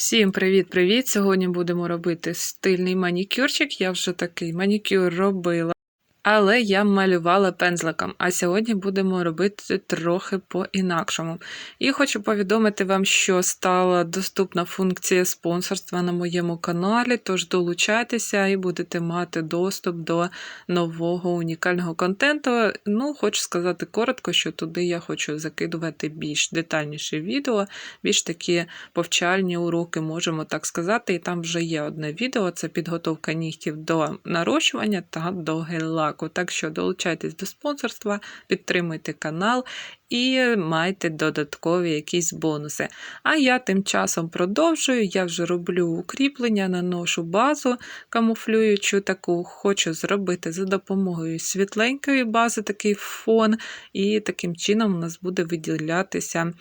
Всім привіт-привіт! Сьогодні будемо робити стильний манікюрчик. Я вже такий манікюр робила, але я малювала пензликом. А сьогодні будемо робити трохи по-інакшому. І хочу повідомити вам, що стала доступна функція спонсорства на моєму каналі. Тож долучайтеся і будете мати доступ до нового унікального контенту. Ну, хочу сказати коротко, що туди я хочу закидувати більш детальніші відео, більш такі повчальні уроки, можемо так сказати. І там вже є одне відео: це підготовка нігтів до нарощування та до гель-лаку. Так що долучайтесь до спонсорства, підтримуйте канал. І майте додаткові якісь бонуси. А я тим часом продовжую. Я вже роблю укріплення, наношу базу камуфлюючу таку, хочу зробити за допомогою світленької бази такий фон, і таким чином у нас буде виділятися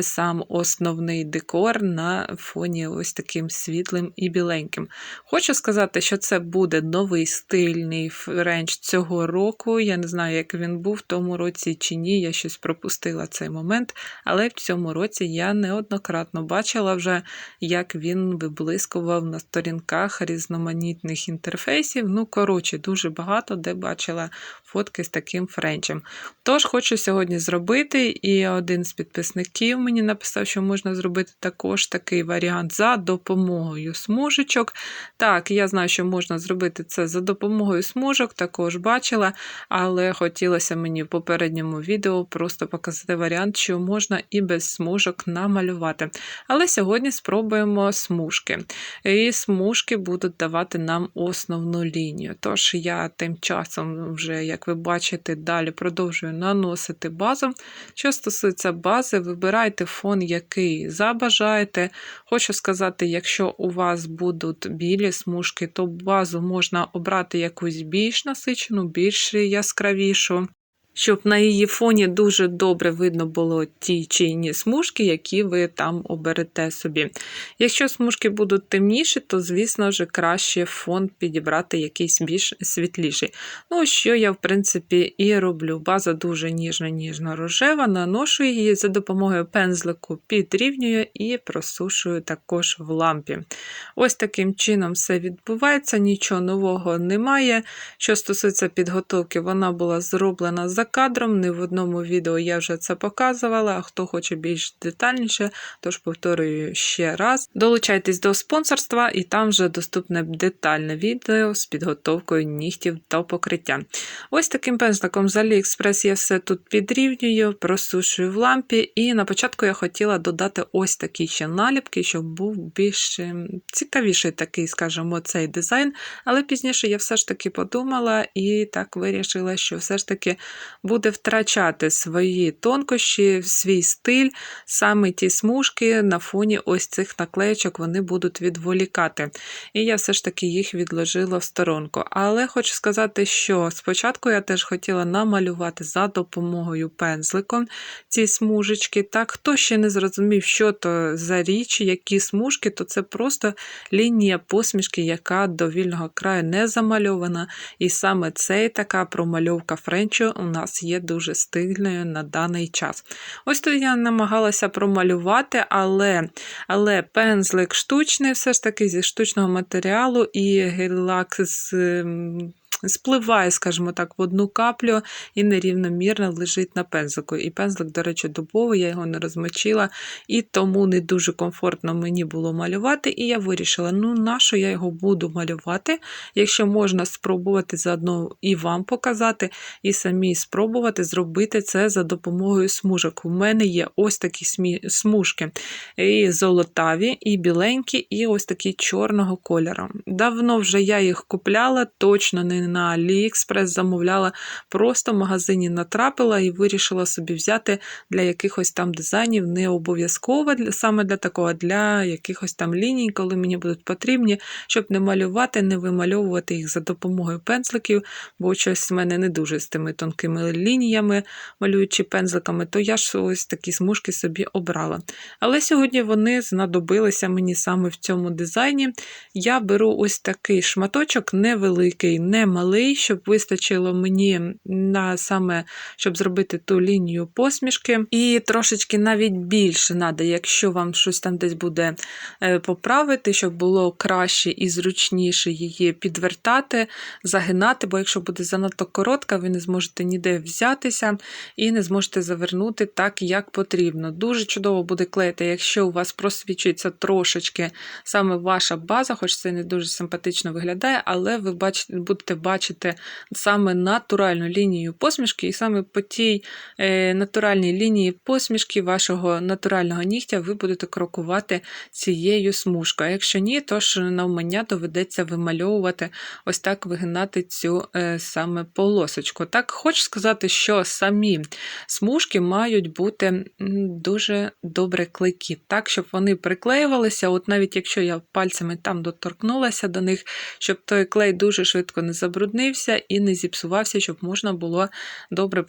сам основний декор на фоні ось таким світлим і біленьким. Хочу сказати, що це буде новий стильний френч цього року. Я не знаю, як він був в тому році чи ні. Я щось пропустила цей момент, але в цьому році я неоднократно бачила вже, як він виблискував на сторінках різноманітних інтерфейсів. Ну, коротше, дуже багато де бачила фотки з таким френчем. Тож хочу сьогодні зробити, і один з підписників мені написав, що можна зробити також такий варіант за допомогою смужечок. Так, я знаю, що можна зробити це за допомогою смужок, також бачила, але хотілося мені в попередньому відео просто показати варіант, що можна і без смужок намалювати. Але сьогодні спробуємо смужки. І смужки будуть давати нам основну лінію. Тож я тим часом, вже, як ви бачите, далі продовжую наносити базу. Що стосується бази, вибирайте фон, який забажаєте. Хочу сказати, якщо у вас будуть білі смужки, то базу можна обрати якусь більш насичену, більш яскравішу. Щоб на її фоні дуже добре видно було ті чи інші смужки, які ви там оберете собі. Якщо смужки будуть темніші, то, звісно ж, краще фон підібрати якийсь більш світліший. Ну, що я, в принципі, і роблю. База дуже ніжно-ніжно-рожева, наношу її за допомогою пензлику, підрівнюю і просушую також в лампі. Ось таким чином все відбувається, нічого нового немає. Що стосується підготовки, вона була зроблена за кадром, не в одному відео я вже це показувала, а хто хоче більш детальніше, тож повторюю ще раз. Долучайтесь до спонсорства, і там вже доступне детальне відео з підготовкою нігтів до покриття. Ось таким пензликом з AliExpress я все тут підрівнюю, просушую в лампі, і на початку я хотіла додати ось такі ще наліпки, щоб був більш ем, цікавіший такий, скажімо, цей дизайн. Але пізніше я все ж таки подумала і так вирішила, що все ж таки буде втрачати свої тонкощі, свій стиль, саме ті смужки на фоні ось цих наклеєчок вони будуть відволікати. І я все ж таки їх відложила в сторонку. Але хочу сказати, що спочатку я теж хотіла намалювати за допомогою пензликом ці смужечки. Так, хто ще не зрозумів, що то за річ, які смужки, то це просто лінія посмішки, яка до вільного краю не замальована. І саме цей така промальовка френчу у нас є дуже стильною на даний час. Ось тут я намагалася промалювати, але але пензлик штучний, все ж таки зі штучного матеріалу і гель-лак з спливає, скажімо так, в одну каплю і нерівномірно лежить на пензлику. І пензлик, до речі, дубовий, я його не розмочила, і тому не дуже комфортно мені було малювати. І я вирішила, ну нащо я його буду малювати, якщо можна спробувати заодно і вам показати, і самі спробувати зробити це за допомогою смужок. У мене є ось такі смужки, і золотаві, і біленькі, і ось такі чорного кольору. Давно вже я їх купляла, точно не на AliExpress замовляла, просто в магазині натрапила і вирішила собі взяти для якихось там дизайнів, не обов'язково саме для такого, для якихось там ліній, коли мені будуть потрібні, щоб не малювати, не вимальовувати їх за допомогою пензликів, бо щось в мене не дуже з тими тонкими лініями, малюючи пензликами, то я ж ось такі смужки собі обрала. Але сьогодні вони знадобилися мені саме в цьому дизайні. Я беру ось такий шматочок невеликий, не маленький малий, щоб вистачило мені на саме, щоб зробити ту лінію посмішки. І трошечки навіть більше треба, якщо вам щось там десь буде е, поправити, щоб було краще і зручніше її підвертати, загинати, бо якщо буде занадто коротка, ви не зможете ніде взятися і не зможете завернути так, як потрібно. Дуже чудово буде клеїти, якщо у вас просвічується трошечки саме ваша база, хоч це не дуже симпатично виглядає, але ви бачите, будете бачити саме натуральну лінію посмішки, і саме по тій е, натуральній лінії посмішки вашого натурального нігтя ви будете крокувати цією смужкою. А якщо ні, то ж навмання доведеться вимальовувати, ось так вигинати цю е, саме полосочку. Так, хочу сказати, що самі смужки мають бути дуже добре клейкі, так, щоб вони приклеювалися. От навіть якщо я пальцями там доторкнулася до них, щоб той клей дуже швидко не забруднився і не зіпсувався, щоб можна було добре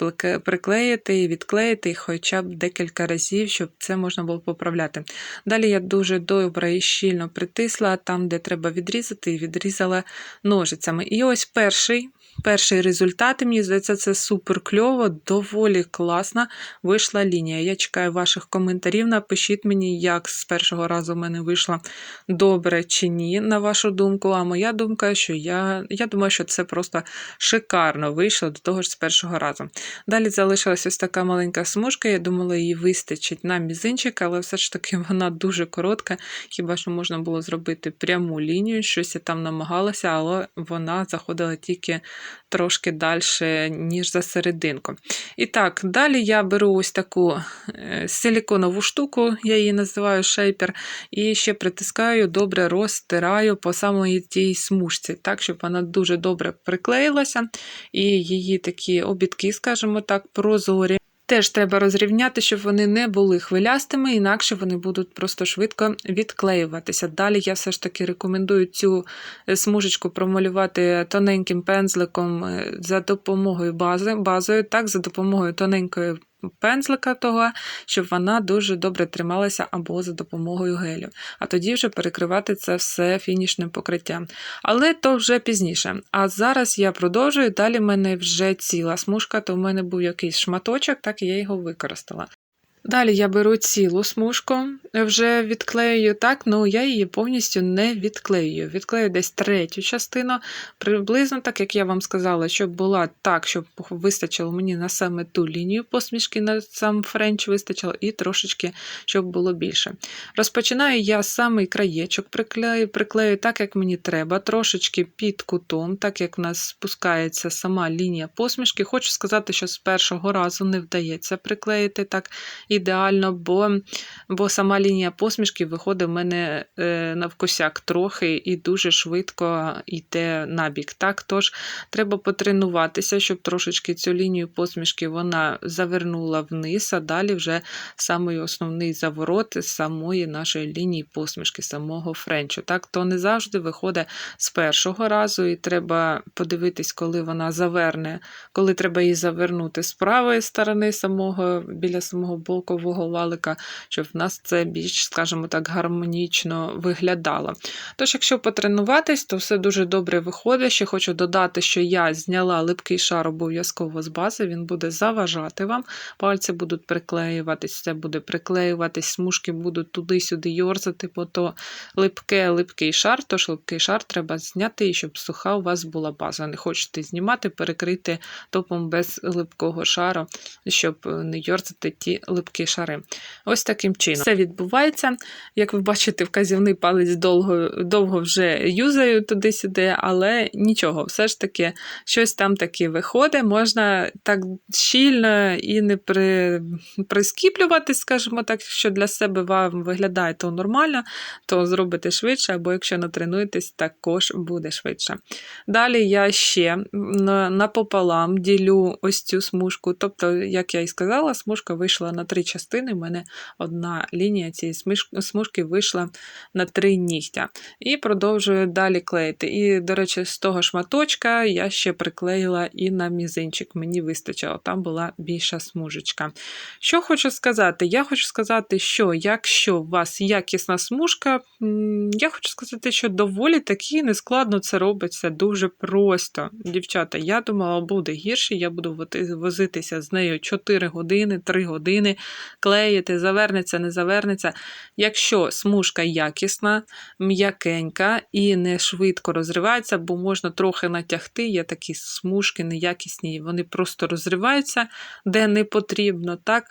приклеїти і відклеїти хоча б декілька разів, щоб це можна було поправляти. Далі я дуже добре і щільно притисла там, де треба відрізати, і відрізала ножицями. І ось перший. Перший результат, мені здається, це супер кльово, доволі класна вийшла лінія. Я чекаю ваших коментарів. Напишіть мені, як з першого разу в мене вийшло добре чи ні, на вашу думку. А моя думка, що я, я думаю, що це просто шикарно вийшло до того ж з першого разу. Далі залишилась ось така маленька смужка. Я думала, її вистачить на мізинчик, але все ж таки вона дуже коротка. Хіба що можна було зробити пряму лінію, щось я там намагалася, але вона заходила тільки трошки далі, ніж за серединку. І так, далі я беру ось таку е, силіконову штуку, я її називаю шейпер, і ще притискаю, добре розтираю по самої тій смужці, так, щоб вона дуже добре приклеїлася, і її такі обідки, скажімо так, прозорі. Теж треба розрівняти, щоб вони не були хвилястими, інакше вони будуть просто швидко відклеюватися. Далі я все ж таки рекомендую цю е, смужечку промалювати тоненьким пензликом е, за допомогою бази, базою, так, за допомогою тоненької пензлика того, щоб вона дуже добре трималася або за допомогою гелю. А тоді вже перекривати це все фінішним покриттям. Але то вже пізніше. А зараз я продовжую. Далі в мене вже ціла смужка, то в мене був якийсь шматочок, так і я його використала. Далі я беру цілу смужку, вже відклеюю так, ну я її повністю не відклеюю. Відклею десь третю частину, приблизно так, як я вам сказала, щоб була так, щоб вистачило мені на саме ту лінію посмішки, на сам френч вистачило, і трошечки, щоб було більше. Розпочинаю я самий краєчок, приклею, приклею так, як мені треба, трошечки під кутом, так як в нас спускається сама лінія посмішки. Хочу сказати, що з першого разу не вдається приклеїти так ідеально, бо, бо сама лінія посмішки виходить в мене е, навкосяк трохи і дуже швидко йде набік. Так, тож треба потренуватися, щоб трошечки цю лінію посмішки вона завернула вниз, а далі вже самий основний заворот самої нашої лінії посмішки, самого френчу. Так, то не завжди виходить з першого разу, і треба подивитись, коли вона заверне, коли треба її завернути з правої сторони самого біля самого бокового валика, щоб в нас це більш, скажімо так, гармонічно виглядало. Тож, якщо потренуватись, то все дуже добре виходить. Ще хочу додати, що я зняла липкий шар обов'язково з бази, він буде заважати вам. Пальці будуть приклеюватись, це буде приклеюватись, смужки будуть туди-сюди йорзати, бо то липке, липкий шар, тож липкий шар треба зняти, щоб суха у вас була база. Не хочете знімати, перекрити топом без липкого шару, щоб не йорзати ті липкі шари. Ось таким чином. Все відбувається. Як ви бачите, вказівний палець довго, довго вже юзаю туди-сюди, але нічого, все ж таки, щось там таки виходить. Можна так щільно і не при, прискіплюватись, скажімо так, що для себе вам виглядає то нормально, то зробите швидше, або якщо натренуєтесь, також буде швидше. Далі я ще на- напополам ділю ось цю смужку. Тобто, як я і сказала, смужка вийшла на три частини. У мене одна лінія цієї смужки вийшла на три нігтя. І продовжую далі клеїти. І, до речі, з того шматочка я ще приклеїла і на мізинчик. Мені вистачило, там була більша смужечка. Що хочу сказати? Я хочу сказати, що якщо у вас якісна смужка, я хочу сказати, що доволі таки нескладно це робиться дуже просто. Дівчата, я думала, буде гірше, я буду возитися з нею 4 години, 3 години, клеїти, завернеться, не завернеться. Якщо смужка якісна, м'якенька і не швидко розривається, бо можна трохи натягти. Є такі смужки неякісні, вони просто розриваються, де не потрібно. так?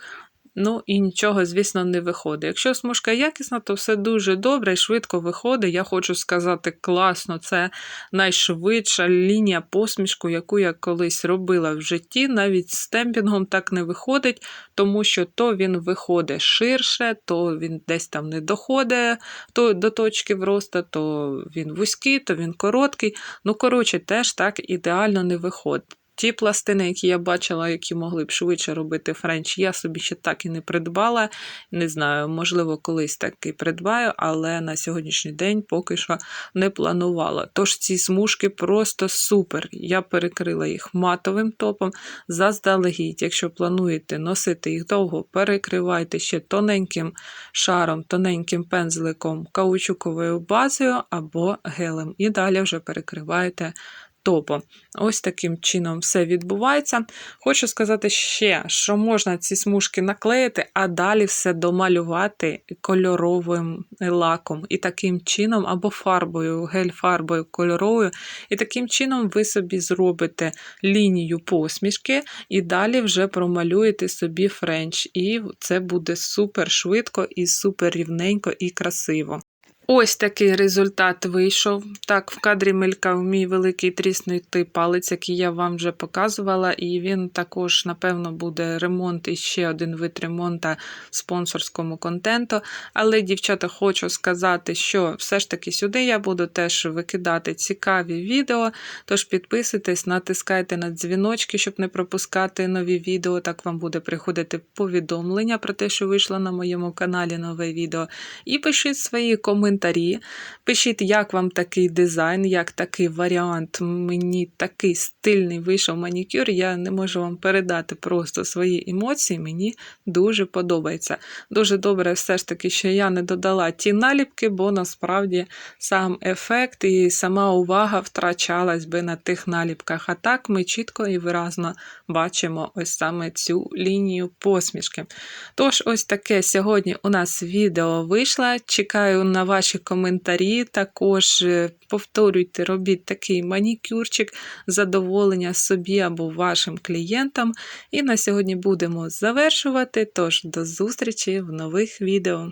Ну і нічого, звісно, не виходить. Якщо смужка якісна, то все дуже добре і швидко виходить. Я хочу сказати, класно, це найшвидша лінія посмішку, яку я колись робила в житті. Навіть з темпінгом так не виходить, тому що то він виходить ширше, то він десь там не доходить то, до точки вросту, то він вузький, то він короткий. Ну, коротше, теж так ідеально не виходить. Ті пластини, які я бачила, які могли б швидше робити френч, я собі ще так і не придбала. Не знаю, можливо, колись таки придбаю, але на сьогоднішній день поки що не планувала. Тож ці смужки просто супер. Я перекрила їх матовим топом заздалегідь. Якщо плануєте носити їх довго, перекривайте ще тоненьким шаром, тоненьким пензликом, каучуковою базою або гелем. І далі вже перекриваєте топом. Ось таким чином все відбувається. Хочу сказати ще, що можна ці смужки наклеїти, а далі все домалювати кольоровим лаком. І таким чином, або фарбою, гель-фарбою кольоровою. І таким чином ви собі зробите лінію посмішки, і далі вже промалюєте собі френч. І це буде супер швидко і супер рівненько і красиво. Ось такий результат вийшов. Так, в кадрі мелькав мій великий тріснутий палець, який я вам вже показувала, і він також, напевно, буде ремонт і ще один вид ремонта спонсорському контенту. Але, дівчата, хочу сказати, що все ж таки сюди я буду теж викидати цікаві відео. Тож підписуйтесь, натискайте на дзвіночки, щоб не пропускати нові відео. Так вам буде приходити повідомлення про те, що вийшло на моєму каналі нове відео. І пишіть свої коментарі. Пишіть, як вам такий дизайн, як такий варіант. Мені такий стильний вийшов манікюр. Я не можу вам передати просто свої емоції. Мені дуже подобається. Дуже добре, все ж таки, що я не додала ті наліпки, бо насправді сам ефект і сама увага втрачалась би на тих наліпках. А так ми чітко і виразно бачимо ось саме цю лінію посмішки. Тож, ось таке сьогодні у нас відео вийшло. Чекаю на ваші коментарі. Також е, повторюйте, робіть такий манікюрчик, задоволення собі або вашим клієнтам. І на сьогодні будемо завершувати. Тож до зустрічі в нових відео.